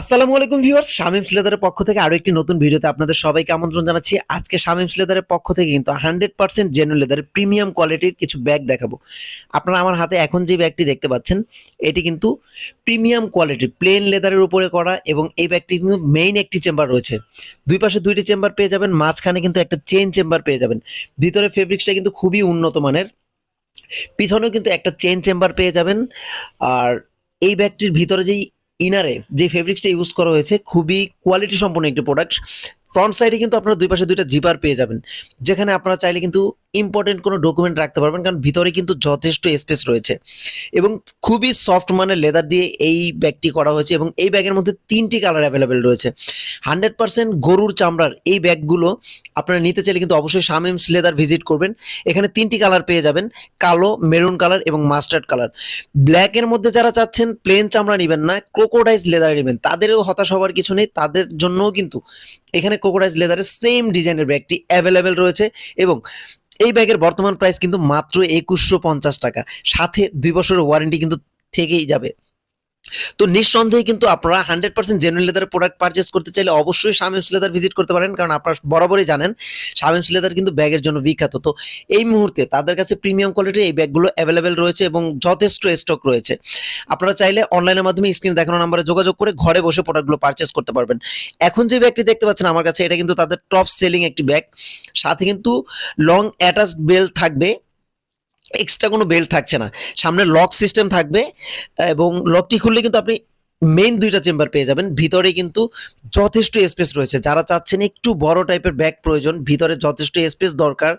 আসসালামু আলাইকুম ভিউয়ার্স, শামিম সিলেদারের পক্ষ থেকে আরও একটি নতুন ভিডিওতে আপনাদের সবাইকে আমন্ত্রণ জানাচ্ছি। আজকে শামিম সিলেদারের পক্ষ থেকে কিন্তু হান্ড্রেড পার্সেন্ট জেনুইন লেদারের প্রিমিয়াম কোয়ালিটির কিছু ব্যাগ দেখাবো। আপনারা আমার হাতে এখন যে ব্যাগটি দেখতে পাচ্ছেন, এটি কিন্তু প্রিমিয়াম কোয়ালিটির প্লেন লেদারের উপরে করা এবং এই ব্যাগটি কিন্তু মেইন একটি চেম্বার রয়েছে। দুই পাশে দুইটি চেম্বার পেয়ে যাবেন, মাঝখানে কিন্তু একটা চেন চেম্বার পেয়ে যাবেন। ভিতরে ফেব্রিক্সটা কিন্তু খুবই উন্নত মানের। পিছনেও কিন্তু একটা চেন চেম্বার পেয়ে যাবেন। আর এই ব্যাগটির ভিতরে যেই ইনারে যে ফেব্রিক্সটা ইউজ করা হয়েছে, খুবই কোয়ালিটি সম্পন্ন একটি প্রোডাক্ট ফ্রন্ট সাইডে কিন্তু আপনারা দুই পাশে দুইটা জিপার পেয়ে যাবেন। যেখানে আপনারা চাইলে কিন্তু ইম্পর্টেন্ট কোনো ডকুমেন্ট রাখতে পারবেন, কারণ ভিতরে কিন্তু যথেষ্ট স্পেস রয়েছে। এবং খুবই সফট মানের লেদার দিয়ে এই ব্যাগটি করা হয়েছে এবং এই ব্যাগের মধ্যে তিনটি কালার অ্যাভেলেবেল রয়েছে। হান্ড্রেড পার্সেন্ট গরুর চামড়ার এই ব্যাগগুলো আপনারা নিতে চাইলে কিন্তু অবশ্যই শামিমস লেদার ভিজিট করবেন। এখানে তিনটি কালার পেয়ে যাবেন, কালো মেরুন কালার এবং মাস্টার্ড কালার ব্ল্যাকের মধ্যে যারা চাচ্ছেন প্লেন চামড়া নেবেন না ক্রোকোডাইজ লেদার নেবেন। তাদেরও হতাশ হওয়ার কিছু নেই, তাদের জন্যও কিন্তু এখানে ক্রোকোডাইজ লেদারের সেম ডিজাইনের ব্যাগটি অ্যাভেলেবেল রয়েছে এবং এই ব্যাগের বর্তমান প্রাইস কিন্তু মাত্র একুশশো পঞ্চাশ টাকা। সাথে দুই বছরের ওয়ারেন্টি কিন্তু থেকেই যাবে। তো নিঃসন্দেহে কিন্তু আপনারা hundred percent genuine leather product purchase করতে চাইলে অবশ্যই শামিমস লেদার ভিজিট করতে পারেন, কারণ আপনারা বরাবরই জানেন শামিমস লেদার কিন্তু ব্যাগের জন্য বিখ্যাত। তো এই মুহূর্তে তাদের কাছে প্রিমিয়াম কোয়ালিটির এই ব্যাগগুলো অ্যাভেলেবেল রয়েছে এবং যথেষ্ট স্টক রয়েছে। আপনারা চাইলে অনলাইনের মাধ্যমে স্ক্রিন দেখানো নাম্বারে যোগাযোগ করে ঘরে বসে প্রোডাক্টগুলো পারচেস করতে পারবেন। এখন যে ব্যাগটি দেখতে পাচ্ছেন আমার কাছে, এটা কিন্তু তাদের টপ সেলিং একটি ব্যাগ। সাথে কিন্তু লং অ্যাটাচ বেল থাকবে। এক্সট্রা কোনো বেল্ট থাকছে না। সামনে লক সিস্টেম থাকবে এবং লকটি খুললে কিন্তু আপনি মেইন দুইটা চেম্বার পেয়ে যাবেন। ভিতরে কিন্তু যথেষ্ট স্পেস রয়েছে। যারা চাচ্ছেন একটু বড় টাইপের ব্যাগ প্রয়োজন, ভিতরে যথেষ্ট স্পেস দরকার,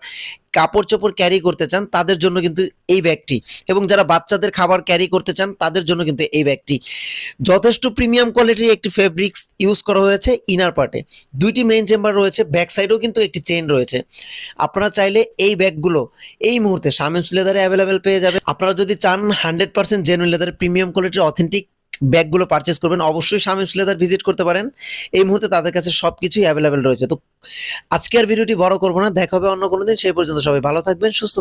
কাপড় চোপড় ক্যারি করতে চান, তাদের জন্য কিন্তু এই ব্যাগটি এবং যারা বাচ্চাদের খাবার ক্যারি করতে চান, তাদের জন্য কিন্তু এই ব্যাগটি যথেষ্ট প্রিমিয়াম কোয়ালিটির একটি ফেব্রিক্স ইউজ করা হয়েছে ইনার পার্টে দুইটি মেইন চেম্বার রয়েছে ব্যাক সাইডেও কিন্তু একটি চেন রয়েছে। আপনারা চাইলে এই ব্যাগগুলো এই মুহূর্তে শামিমস লেদারে অ্যাভেলেবেল পেয়ে যাবে আপনারা যদি চান হান্ড্রেড পার্সেন্ট জেনুইন লেদারের প্রিমিয়াম কোয়ালিটির অথেন্টিক ব্যাগগুলো পারচেস করবেন, অবশ্যই শামিম লেদার ভিজিট করতে পারেন। এই মুহূর্তে তাদের কাছে সব কিছুই অ্যাভেলেবেল রয়েছে। তো আজকের ভিডিওটি বড় করব না, দেখা হবে অন্য কোনো দিন সেই পর্যন্ত সবাই ভালো থাকবেন, সুস্থ থাকবেন।